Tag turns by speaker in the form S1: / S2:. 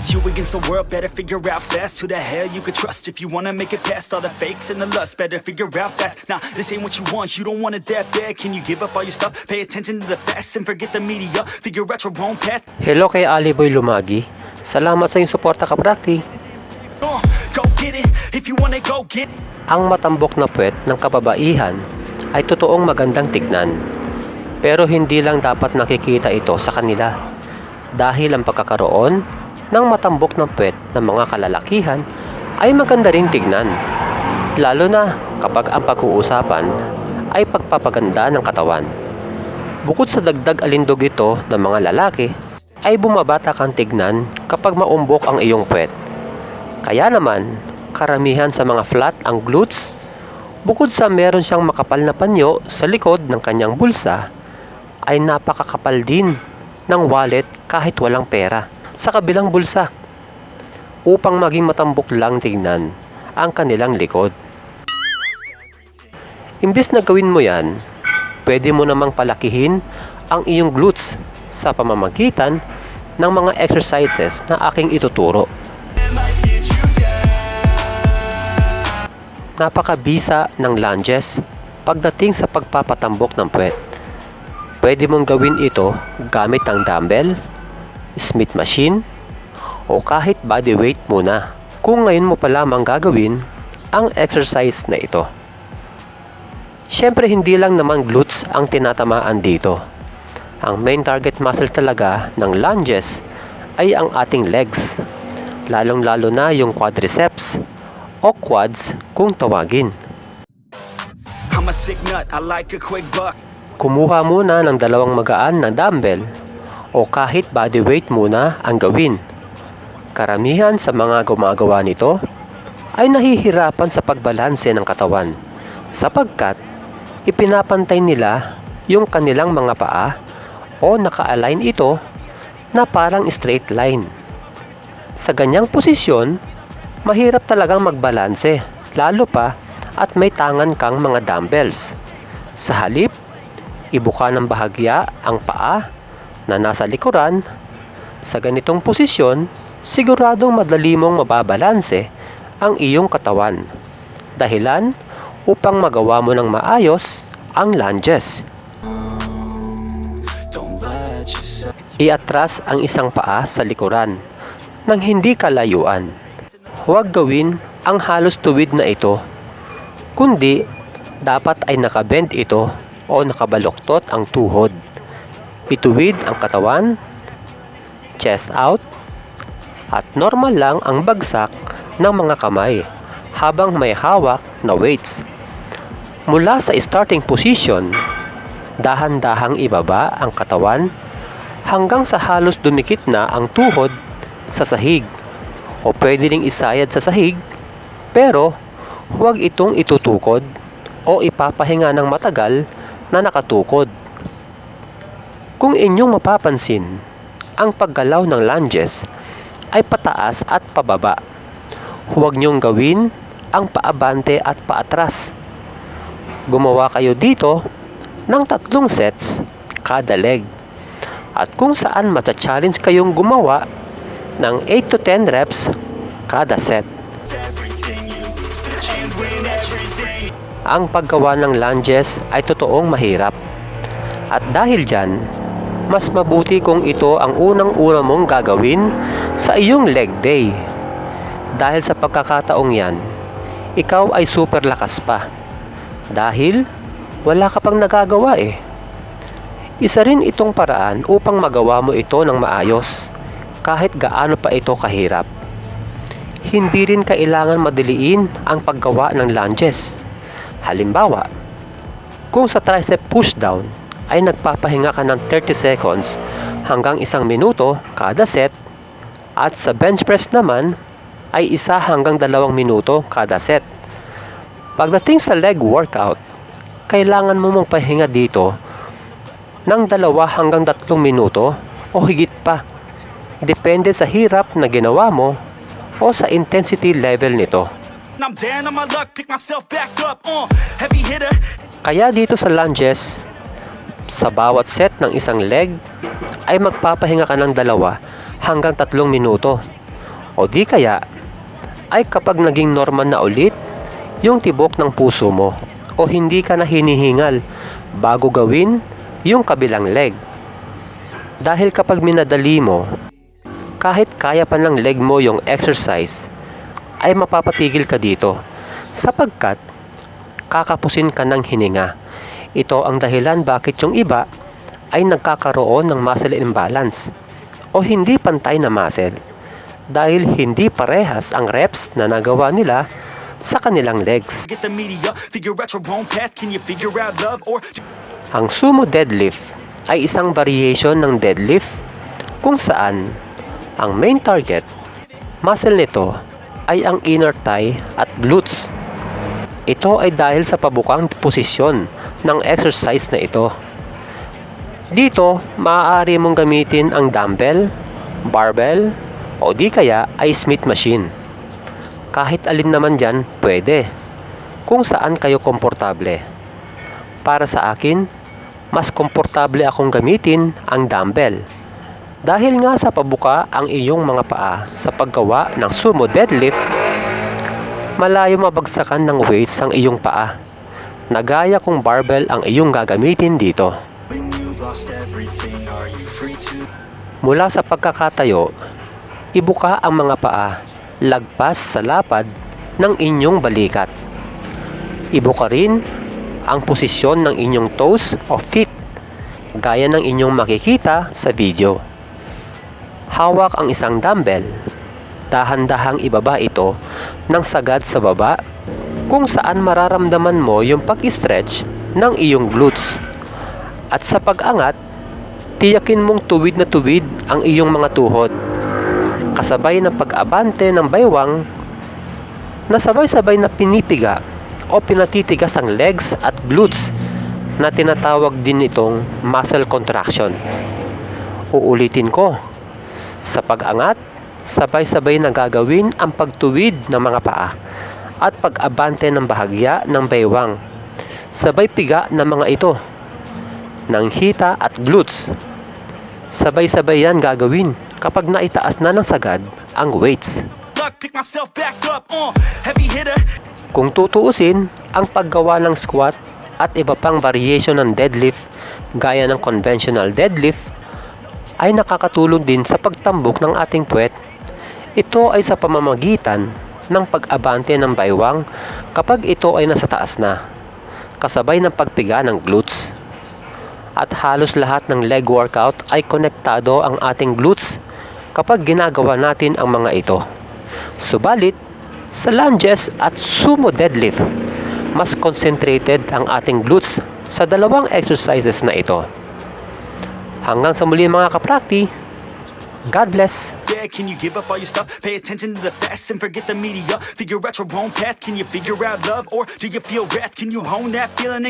S1: It's you against the world, better figure out fast who the hell you could trust if you wanna make it past all the fakes and the lust. Better figure out fast. Nah, this ain't what you want, you don't want it that bad. Can you give up all your stuff? Pay attention to the facts and forget the media. Figure out your own path.
S2: Hello kay Ali Boy Lumagi. Salamat sa iyong suporta kaprakti.
S1: Uh, go get it if you wanna go get it.
S2: Ang matambok na puwet ng kababaihan ay totoong magandang tignan. Pero hindi lang dapat nakikita ito sa kanila. Dahil ang pagkakaroon ng matambok na puwet ng mga kalalakihan ay maganda ring tignan. Lalo na kapag ang pag-uusapan ay pagpapaganda ng katawan. Bukod sa dagdag alindog ito ng mga lalaki, ay bumabata kang tignan kapag maumbok ang iyong puwet. Kaya naman, karamihan sa mga flat ang glutes, bukod sa meron siyang makapal na panyo sa likod ng kanyang bulsa, ay napakakapal din ng wallet kahit walang pera sa kabilang bulsa upang maging matambok lang tignan ang kanilang likod. Imbis na gawin mo yan, pwede mo namang palakihin ang iyong glutes sa pamamagitan ng mga exercises na aking ituturo. Napakabisa ng lunges pagdating sa pagpapatambok ng puwet. Pwede mong gawin ito gamit ang dumbbell, Smith machine, o kahit body weight muna kung ngayon mo pa lamang gagawin ang exercise na ito. Siyempre hindi lang naman glutes ang tinatamaan dito. Ang main target muscle talaga ng lunges ay ang ating legs, lalong lalo na yung quadriceps o quads kung tawagin. Kumuha muna ng dalawang magaan na dumbbell o kahit body weight muna ang gawin. Karamihan sa mga gumagawa nito ay nahihirapan sa pagbalanse ng katawan sapagkat ipinapantay nila yung kanilang mga paa o naka-align ito na parang straight line. Sa ganyang posisyon, mahirap talagang magbalanse lalo pa at may tangan kang mga dumbbells. Sa halip, ibuka ng bahagya ang paa na nasa likuran. Sa ganitong posisyon, siguradong madali mong mababalanse ang iyong katawan. Dahilan upang magawa mo ng maayos ang lunges. Iatras ang isang paa sa likuran nang hindi kalayuan. Huwag gawin ang halos tuwid na ito, kundi dapat ay nakabend ito o nakabaluktot ang tuhod. Ituwid ang katawan, chest out, at normal lang ang bagsak ng mga kamay habang may hawak na weights. Mula sa starting position, dahan-dahang ibaba ang katawan hanggang sa halos dumikit na ang tuhod sa sahig o pwede ring isayad sa sahig pero huwag itong itutukod o ipapahinga ng matagal na nakatukod. Kung inyong mapapansin, ang paggalaw ng lunges ay pataas at pababa. Huwag niyong gawin ang paabante at paatras. Gumawa kayo dito ng tatlong sets kada leg. At kung saan mata-challenge kayong gumawa ng 8 to 10 reps kada set. Ang paggawa ng lunges ay totoong mahirap. At dahil dyan, mas mabuti kung ito ang unang-una mong gagawin sa iyong leg day. Dahil sa pagkakataong yan, ikaw ay super lakas pa. Dahil wala ka pang nagagawa eh. Isa rin itong paraan upang magawa mo ito ng maayos kahit gaano pa ito kahirap. Hindi rin kailangan madiliin ang paggawa ng lunges. Halimbawa, kung sa tricep pushdown ay nagpapahinga ka ng 30 seconds hanggang isang minuto kada set at sa bench press naman ay isa hanggang dalawang minuto kada set. Pagdating sa leg workout, kailangan mo mong pahinga dito ng dalawa hanggang tatlong minuto o higit pa. Depende sa hirap na ginawa mo o sa intensity level nito.
S1: Uh.
S2: Kaya dito sa lunges, sa bawat set ng isang leg, ay magpapahinga ka ng dalawa hanggang tatlong minuto O di kaya ay kapag naging normal na ulit yung tibok ng puso mo o hindi ka na hinihingal bago gawin yung kabilang leg. Dahil kapag minadali mo, kahit kaya pa ng leg mo yung exercise, ay mapapapigil ka dito sapagkat kakapusin ka ng hininga. Ito ang dahilan bakit yung iba ay nagkakaroon ng muscle imbalance o hindi pantay na muscle dahil hindi parehas ang reps na nagawa nila sa kanilang legs. Ang sumo deadlift ay isang variation ng deadlift kung saan ang main target muscle nito ay ang inner thigh at glutes. Ito ay dahil sa pabukang posisyon ng exercise na ito. Dito, maaari mong gamitin ang dumbbell, barbell, o di kaya ay Smith machine. Kahit alin naman dyan, pwede. Kung saan kayo komportable. Para sa akin, mas komportable akong gamitin ang dumbbell. Dahil nga sa pabuka ang iyong mga paa sa paggawa ng sumo deadlift, malayo mabagsakan ng weights ang iyong paa. Nagaya kung barbell ang iyong gagamitin dito. Mula sa pagkakatayo, ibuka ang mga paa lagpas sa lapad ng inyong balikat. Ibuka rin ang posisyon ng inyong toes o feet gaya ng inyong makikita sa video. Hawak ang isang dumbbell. Dahan-dahang ibaba ito ng sagad sa baba kung saan mararamdaman mo yung pag-stretch ng iyong glutes. At sa pag-angat, tiyakin mong tuwid na tuwid ang iyong mga tuhod. Kasabay ng pag-abante ng baywang na sabay-sabay na pinipiga o pinatitigas ang legs at glutes na tinatawag din itong muscle contraction. Uulitin ko. Sa pag-angat, sabay-sabay na gagawin ang pagtuwid ng mga paa at pag-abante ng bahagya ng baywang. Sabay piga ng mga ito ng hita at glutes. Sabay-sabay yan gagawin kapag naitaas na ng sagad ang weights.
S1: Uh.
S2: Kung tutuusin, ang paggawa ng squat at iba pang variation ng deadlift gaya ng conventional deadlift ay nakakatulong din sa pagtambok ng ating puwet. Ito ay sa pamamagitan ng pag-abante ng baywang kapag ito ay nasa taas na, kasabay ng pagpiga ng glutes. At halos lahat ng leg workout ay konektado ang ating glutes kapag ginagawa natin ang mga ito. Subalit, sa lunges at sumo deadlift, mas concentrated ang ating glutes sa dalawang exercises na ito. Hanggang sa muli mga kaprakti, God bless!
S1: Yeah, can you give up all your stuff? Pay attention to the facts and forget the media. Figure out your own path. Can you figure out love or do you feel wrath? Can you hone that feeling